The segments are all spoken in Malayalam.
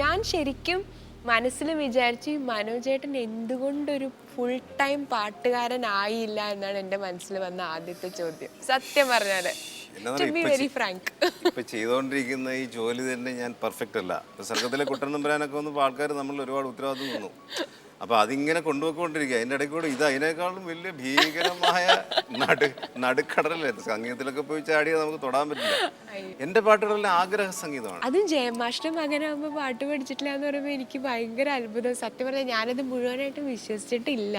ഞാൻ ശരിക്കും മനസ്സിൽ വിചാരിച്ച് മനോജേട്ടൻ എന്തുകൊണ്ടൊരു ഫുൾ ടൈം പാട്ടുകാരൻ പാട്ടുകാരനായില്ല എന്നാണ് എന്റെ മനസ്സിൽ വന്ന ആദ്യത്തെ ചോദ്യം. സത്യം പറഞ്ഞാൽ ഇപ്പൊ ചെയ്തുകൊണ്ടിരിക്കുന്ന ഈ ജോലി തന്നെ ഞാൻ പെർഫെക്റ്റ് അല്ല. സ്വർഗത്തിലെ സർഗത്തിലെ കുട്ടൻ നമ്പരാനൊക്കെ വന്നപ്പോൾ ആൾക്കാർ നമ്മൾ ഒരുപാട് ഉത്തരവാദിത്വം തന്നു. അപ്പൊ അതിങ്ങനെ കൊണ്ടുപോയിക്കൊണ്ടിരിക്കുക. അതിന്റെ ഇടയ്ക്ക് കൂടെ ഇത് അതിനേക്കാളും വലിയ ഭീകരമായ നടു നടുക്കടലല്ലേ? സംഗീതത്തിലൊക്കെ പോയി ചാടിയാൽ നമുക്ക് തൊടാൻ പറ്റില്ല. എന്റെ പാട്ടുകളെല്ലാം ആഗ്രഹ സംഗീതമാണ്. അതും ജയമാഷ്ട മകനാകുമ്പോൾ പാട്ട് പഠിച്ചിട്ടില്ല എന്ന് പറയുമ്പോൾ എനിക്ക് ഭയങ്കര അത്ഭുതം. സത്യം പറഞ്ഞാൽ ഞാനത് മുഴുവനായിട്ട് വിശ്വസിച്ചിട്ടില്ല.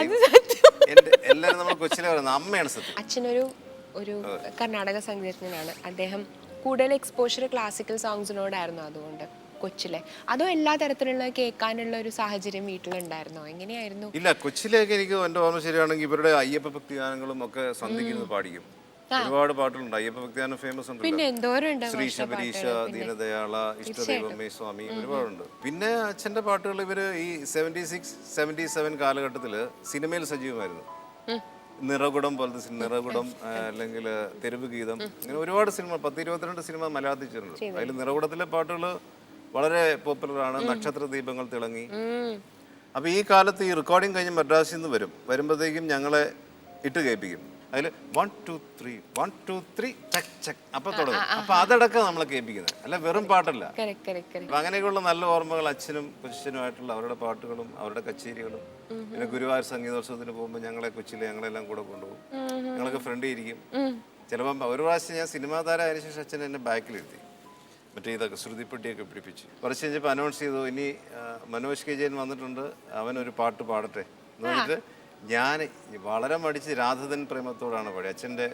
അത് സത്യം. നമ്മൾ കൊച്ചിലെ പറയുന്നത് അമ്മയാണ് സത്യം. അച്ഛനൊരു ഒരു കർണാടക സംഗീതജ്ഞനാണ്. അദ്ദേഹം കൂടുതൽ എക്സ്പോഷർ ക്ലാസിക്കൽ സോങ്സിനോടായിരുന്നു അതുകൊണ്ട്. കൊച്ചിലെ? അതോ എല്ലാ തരത്തിലുള്ള കേൾക്കാനുള്ള ഒരു സാഹചര്യം വീട്ടിലുണ്ടായിരുന്നോ? എങ്ങനെയായിരുന്നു? ഇല്ല കൊച്ചിലേക്ക് എനിക്ക് എന്റെ ഓർമ്മ ശരിയാണെങ്കിൽ ഇവരുടെ അയ്യപ്പ ഭക്തി ഗാനങ്ങളും ഒക്കെ സന്ധിക്കുന്നത് പാടിക്കും. ഒരുപാട് പാട്ടുകളുണ്ട്. അയ്യപ്പ ഭക്തിയാനം ഫേമസ് ഉണ്ട് ശ്രീ ശബരീശ ദീനദയാള ഇഷ്ടദൈവമേ സ്വാമി ഒരുപാടുണ്ട്. പിന്നെ അച്ഛന്റെ പാട്ടുകൾ ഇവർ ഈ സെവന്റി സിക്സ് സെവന്റി സെവൻ കാലഘട്ടത്തിൽ സിനിമയിൽ സജീവമായിരുന്നു. നിറകുടം പോലത്തെ സിനിമ നിറകുടം അല്ലെങ്കിൽ തെരുവ് ഗീതം അങ്ങനെ ഒരുപാട് സിനിമ പത്ത് ഇരുപത്തിരണ്ട് സിനിമ മലയാളത്തിൽ ചെയ്തിട്ടുണ്ട്. അതിൽ നിറകുടത്തിലെ പാട്ടുകൾ വളരെ പോപ്പുലറാണ് നക്ഷത്ര ദീപങ്ങൾ തിളങ്ങി. അപ്പൊ അപ്പോൾ ഈ കാലത്ത് ഈ റെക്കോർഡിങ് കഴിഞ്ഞ് മദ്രാസിൽ നിന്ന് വരും. വരുമ്പോഴത്തേക്കും ഞങ്ങളെ ഇട്ട് കേൾപ്പിക്കും. അതിൽ one two three one two three check check അപ്പോൾ തുടങ്ങും. അപ്പോൾ അതടക്കം നമ്മളെ കേൾപ്പിക്കുന്നത്. അല്ല വെറും പാട്ടല്ല. അപ്പം അങ്ങനെയൊക്കെയുള്ള നല്ല ഓർമ്മകൾ അച്ഛനും കൊച്ചിനുമായിട്ടുള്ള അവരുടെ പാട്ടുകളും അവരുടെ കച്ചേരികളും. പിന്നെ ഗുരുവായൂർ സംഗീതോത്സവത്തിന് പോകുമ്പോൾ ഞങ്ങളെ കൊച്ചിയിൽ ഞങ്ങളെല്ലാം കൂടെ കൊണ്ടുപോകും. ഞങ്ങളൊക്കെ ഫ്രണ്ട് ഇരിക്കും. ചിലപ്പം ഒരു പ്രാവശ്യം ഞാൻ സിനിമാ താരം അതിന് ശേഷം അച്ഛൻ എന്നെ ബാക്കിലിരുത്തി മറ്റേ ഇതൊക്കെ ശ്രുതിപ്പെട്ടിയൊക്കെ പിടിപ്പിച്ച്. കുറച്ച് കഴിഞ്ഞപ്പോൾ അനൗൺസ് ചെയ്തു ഇനി മനോജ് കെ. ജയൻ വന്നിട്ടുണ്ട് അവനൊരു പാട്ട് പാടട്ടെ? എന്ന് പറഞ്ഞിട്ട് ഞാൻ വളരെ മടിച്ച് രാധതൻ പ്രേമത്തോടാണ് പാടി അച്ഛന്റെ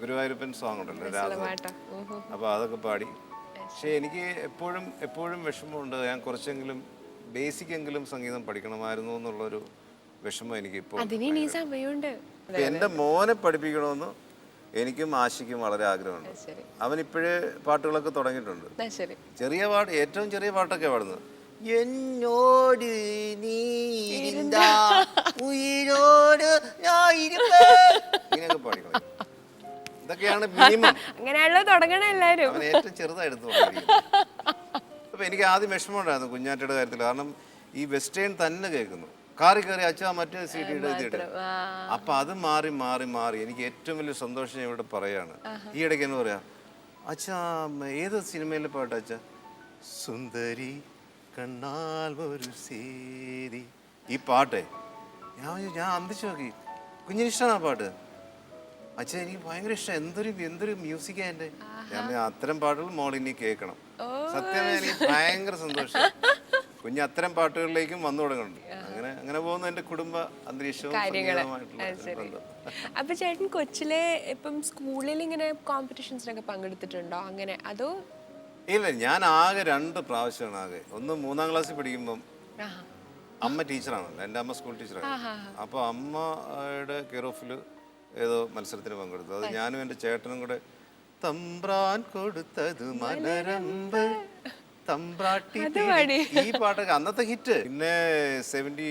ഗുരുവായൂരപ്പൻ സോങ് ഉണ്ടല്ലോ രാധ പാട്ടാ. ഉം, ഉം. അപ്പോൾ അതൊക്കെ പാടി. പക്ഷേ എനിക്ക് എപ്പോഴും എപ്പോഴും വിഷമമുണ്ട്. ഞാൻ കുറച്ചെങ്കിലും ബേസിക് എങ്കിലും സംഗീതം പഠിക്കണമായിരുന്നു എന്നുള്ളൊരു വിഷമം എനിക്ക് ഇപ്പോൾ എന്റെ മോനെ പഠിപ്പിക്കണമെന്ന് എനിക്കും ആശിക്കും വളരെ ആഗ്രഹമുണ്ട്. ശരി. അവൻ ഇപ്പോഴേ പാട്ടുകളൊക്കെ തുടങ്ങിയിട്ടുണ്ട്. ശരി. ചെറിയ പാട്ട് ഏറ്റവും ചെറിയ പാട്ടൊക്കെ പാടുന്നത്. എന്നോട് നീ ഇരുന്നാ ഉയിരോട് ഞാൻ ഇരുപ്പ്. ഇങ്ങനെയൊക്കെ പാടിക്കണം ഇതൊക്കെയാണ് മിനിമം. അങ്ങനെയാണല്ലോ തുടങ്ങണ എല്ലാരും അവൻ ഏറ്റവും ചെറുതായിട്ട് അപ്പൊ എനിക്ക് ആദ്യം വിഷമമുണ്ടായിരുന്നു കുഞ്ഞാറ്റയുടെ കാര്യത്തിൽ കാരണം ഈ വെസ്റ്റേൺ തന്നെ കേൾക്കുന്നു. കാറി കയറി അച്ഛാ മറ്റേ സി ഡിയുടെ ഇതിട്ട് അപ്പൊ അത് മാറി മാറി മാറി. എനിക്ക് ഏറ്റവും വലിയ സന്തോഷം ഞാൻ ഇവിടെ പറയാണ്. ഈ ഇടയ്ക്ക് എന്ന് പറയാ അച്ഛാ ഏത് സിനിമയിലെ പാട്ട് അച്ഛാ? സുന്ദരി കണ്ണാൽ ഒരു സേരി. ഈ പാട്ടേ. ഞാൻ ഞാൻ അന്തിച്ചു നോക്കി. കുഞ്ഞിന് ഇഷ്ടമാണ് ആ പാട്ട്? അച്ഛൻ എനിക്ക് ഭയങ്കര ഇഷ്ടം. എന്തൊരു എന്തൊരു മ്യൂസിക്കാ എന്റെ. ഞാൻ അത്തരം പാട്ടുകൾ മോൾ ഇനി കേൾക്കണം. സത്യമേ എനിക്ക് ഭയങ്കര സന്തോഷം. കുഞ്ഞ് അത്തരം പാട്ടുകളിലേക്കും വന്നു തുടങ്ങുന്നുണ്ട്. അങ്ങനെ പോകുന്ന എന്റെ കുടുംബ അന്തരീക്ഷവും കാര്യങ്ങൾ. സംഗീതവുമായിട്ടുള്ള അത് ശരി. അപ്പൊ ചേട്ടൻ കൊച്ചിലെ ഇപ്പം സ്കൂളിൽ ഇങ്ങനെ കോമ്പറ്റീഷൻസിനൊക്കെ പങ്കെടുത്തിട്ടുണ്ടോ അങ്ങനെ? അതോ ഇല്ല ഞാൻ ആകെ രണ്ട് പ്രാവശ്യമാണ് ആകെ. ഒന്ന് മൂന്നാം ക്ലാസ്സിൽ പഠിക്കുമ്പം ആഹാ. അമ്മ ടീച്ചറാണല്ലോ എന്റെ അമ്മ സ്കൂൾ ടീച്ചറാണ്. ആഹാ. അപ്പോൾ അമ്മയുടെ കെയർ ഓഫിൽ ഏതോ മത്സരത്തിന് പങ്കെടുത്തു. അത് ഞാനും എന്റെ ചേട്ടനും കൂടെ തമ്പ്രാൻ കൊടുത്തത് മലരമ്പ്. തമ്പ്രാട്ടി അത് പാടി. ഈ പാട്ടൊക്കെ അന്നത്തെ ഹിറ്റ്. പിന്നെ സെവന്റി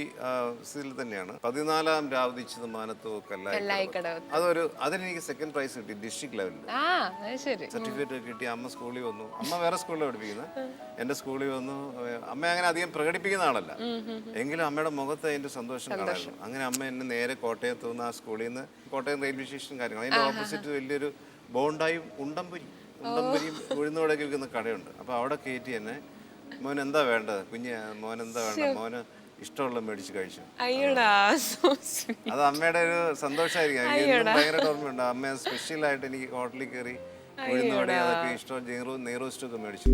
സിൽ തന്നെയാണ്. പതിനാലാം രാവതിച്ചത് മാനത്തോ കല്ലായി കല്ലായിക്കടവ് അതൊരു അതിനെനിക്ക് സെക്കൻഡ് പ്രൈസ് കിട്ടി ഡിസ്ട്രിക്ട് ലെവലിൽ ആ അത് ശരി. സർട്ടിഫിക്കറ്റ് കിട്ടി അമ്മ സ്കൂളിൽ വന്നു. അമ്മ വേറെ സ്കൂളിലാണ് പഠിപ്പിക്കുന്നത് എന്റെ സ്കൂളിൽ വന്നു. ഏഹ് അമ്മ അങ്ങനെ അധികം പ്രകടിപ്പിക്കുന്ന ആളല്ല. എങ്കിലും അമ്മയുടെ മുഖത്ത് അതിന്റെ സന്തോഷം കാണായിരുന്നു. അങ്ങനെ അമ്മ എന്നെ നേരെ കോട്ടയത്ത് നിന്ന് ആ സ്കൂളിൽ നിന്ന് കോട്ടയം റെയിൽവേ സ്റ്റേഷൻ കാര്യങ്ങൾ അതിന്റെ ഓപ്പോസിറ്റ് വലിയൊരു ബോണ്ടായും ഉണ്ടംപുരി ഉണ്ടംപുരിയും ഉഴുന്നോടൊക്കെ വിൽക്കുന്ന കടയുണ്ട്. അപ്പോൾ അവിടെ കയറ്റി എന്നെ. മോൻ എന്താ വേണ്ടത്? കുഞ്ഞ് മോൻ എന്താ വേണ്ട മോന് ഇഷ്ടമുള്ള മേടിച്ച് കഴിച്ചു. അത് അമ്മയുടെ ഒരു സന്തോഷമായിരിക്കും ഭയങ്കര ഓർമ്മയുണ്ട്. അമ്മ സ്പെഷ്യലായിട്ട് എനിക്ക് ഹോട്ടലിൽ കയറി ഉഴുന്നോടെ അതൊക്കെ ഇഷ്ടം നെയ്റോ നെയ്റോസ്റ്റൊക്കെ മേടിച്ചു.